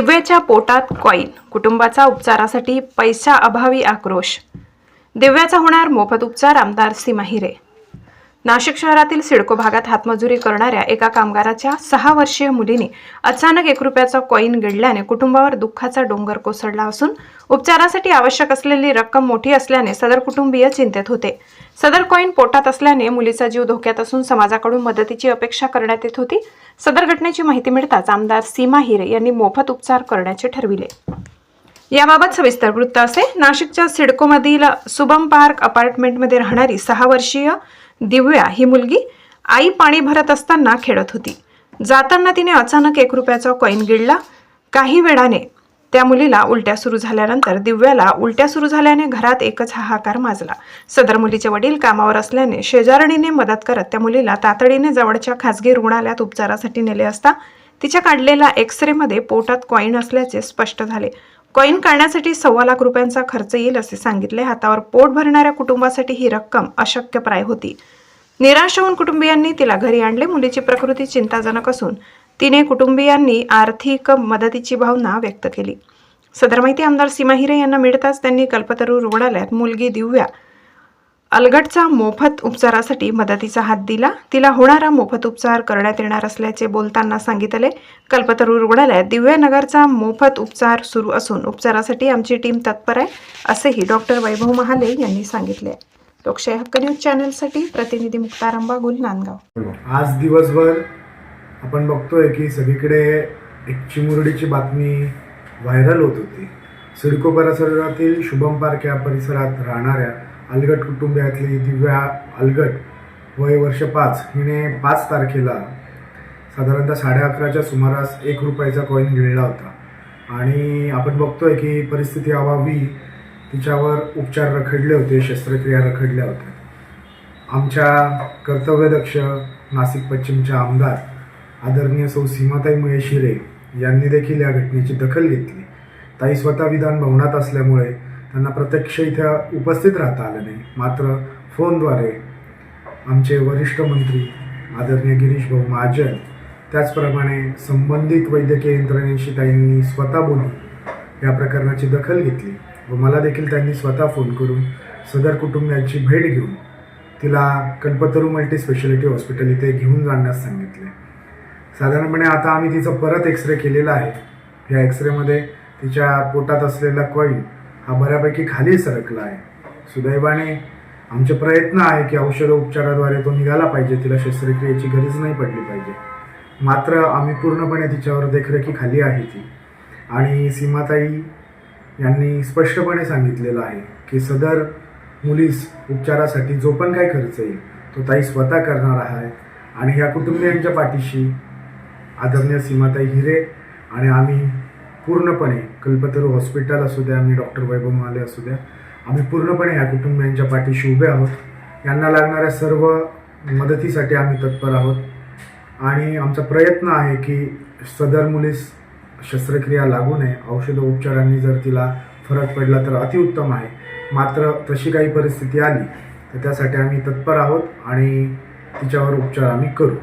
दिव्याच्या पोटात कॉईन कुटुंबाचा उपचारासाठी पैसा अभावी आक्रोश. दिव्याचा होणार मोफत उपचार आमदार सीमा हिरे. नाशिक शहरातील सिडको भागात हातमजुरी करणाऱ्या एका कामगाराच्या सहा वर्षीय मुलीने अचानक एक रुपयाचा कॉईन गिळल्याने कुटुंबावर दुःखाचा डोंगर कोसळला असून उपचारासाठी आवश्यक असलेली रक्कम मोठी असल्याने सदर कुटुंबीय चिंतेत होते. सदर कॉईन पोटात असल्याने मुलीचा जीव धोक्यात असून समाजाकडून मदतीची अपेक्षा करण्यात येत होती. सदर घटनेची माहिती मिळताच आमदार सीमा हिरे यांनी मोफत उपचार करण्याचे ठरविले. याबाबत सविस्तर वृत्त असे. नाशिकच्या सिडकोमधील सुबम पार्क अपार्टमेंटमध्ये राहणारी सहा वर्षीय दिव्या ही मुलगी आई पाणी भरत असताना खेळत होती. जाताना तिने अचानक एक रुपयाचा कॉईन गिळला. काही वेळाने त्या मुलीला उलट्या सुरू झाल्यानंतर दिव्याला उलट्या सुरू झाल्याने घरात एकच हाहाकार माजला. सदर मुलीचे वडील कामावर असल्याने शेजारणीने मदत करत त्या मुलीला तातडीने जवळच्या खासगी रुग्णालयात उपचारासाठी नेले असता तिच्या काढलेल्या एक्स रेमध्ये पोटात कॉईन असल्याचे स्पष्ट झाले. कॉईन काढण्यासाठी सव्वा लाख रुपयांचा खर्च येईल असे सांगितले. हातावर पोट भरणाऱ्या कुटुंबासाठी ही रक्कम अशक्यप्राय होती. निराश होऊन कुटुंबियांनी तिला घरी आणले. मुलीची प्रकृती चिंताजनक असून तिने कुटुंबियांनी आर्थिक मदतीची भावना व्यक्त केली. सदर माहिती आमदार सीमा हिरे यांना मिळताच त्यांनी कल्पतरू रुग्णालयात मुलगी दिव्या अलगटचा मोफत उपचारासाठी मदतीचा हात दिला. तिला होणारा मोफत उपचार करण्यात येणार असल्याचे बोलताना सांगितले. कल्पतरू रुग्णालयात दिव्यानगरचा मोफत उपचार सुरू असून उपचारासाठी आमची टीम तत्पर आहे असेही डॉक्टर वैभव महाले यांनी सांगितले. लोकशाही हक्क न्यूज चॅनलसाठी प्रतिनिधी मुक्तारंबा अंबागुल नांदगाव. आज दिवसभर आपण बघतोय की सगळीकडे एक चिमुरडीची बातमी व्हायरल होत होती. सिडको परिसरातील शुभम पार्क या परिसरात राहणाऱ्या अलगट कुटुंबियातली दिव्या अलगट वय वर्ष पाच हिने पाच तारखेला साधारणतः साडे अकराच्या सुमारास एक रुपयाचा कॉईन गिळला होता. आणि आपण बघतोय की परिस्थिती अभावी तिच्यावर उपचार रखडले होते शस्त्रक्रिया रखडल्या होत्या. आमच्या कर्तव्यदक्ष नाशिक पश्चिमच्या आमदार आदरणीय सौ सीमाताई महेश हिरे यांनी देखील या घटनेची दखल घेतली. ताई स्वतः विधान भवनात असल्यामुळे त्यांना प्रत्यक्ष इथं उपस्थित राहता आलं नाही. मात्र फोनद्वारे आमचे वरिष्ठ मंत्री आदरणीय गिरीश भाऊ महाजन त्याचप्रमाणे संबंधित वैद्यकीय यंत्रणेशी त्यांनी स्वतः बोलून या प्रकरणाची दखल घेतली व मला देखील त्यांनी स्वतः फोन करून सदर कुटुंबियांची भेट घेऊन तिला कल्पतरू मल्टी स्पेशालिटी हॉस्पिटल इथे घेऊन जाण्यास सांगितले. साधारणपणे आता आम्ही तिचं परत एक्सरे केलेला आहे. या एक्सरेमध्ये तिच्या पोटात असलेला कॉईन हा बऱ्यापैकी खाली सरकला आहे. सुदैवाने आमचे प्रयत्न आहे की औषधोपचाराद्वारे तो निघाला पाहिजे तिला शस्त्रक्रियेची गरज नाही पडली पाहिजे. मात्र आम्ही पूर्णपणे तिच्यावर देखरेखीखाली आहे ती. आणि सीमाताई यांनी स्पष्टपणे सांगितलेलं आहे की सदर मुलीस उपचारासाठी जो पण काय खर्च येईल तो ताई स्वतः करणार आहे. आणि ह्या कुटुंबियांच्या पाठीशी आदरणीय सीमाताई हिरे आणि आम्ही पूर्णपणे कल्पतरू हॉस्पिटल असू द्या आम्ही डॉक्टर वैभव महाले असू द्या आम्ही पूर्णपणे या कुटुंबियांच्या पाठीशी उभे आहोत. यांना लागणाऱ्या सर्व मदतीसाठी आम्ही तत्पर आहोत. आणि आमचा प्रयत्न आहे की सदर मुलीस शस्त्रक्रिया लागू नये. औषधोपचारांनी जर तिला फरक पडला तर अतिउत्तम आहे. मात्र तशी काही परिस्थिती आली तर त्यासाठी आम्ही तत्पर आहोत आणि तिच्यावर उपचार आम्ही करू.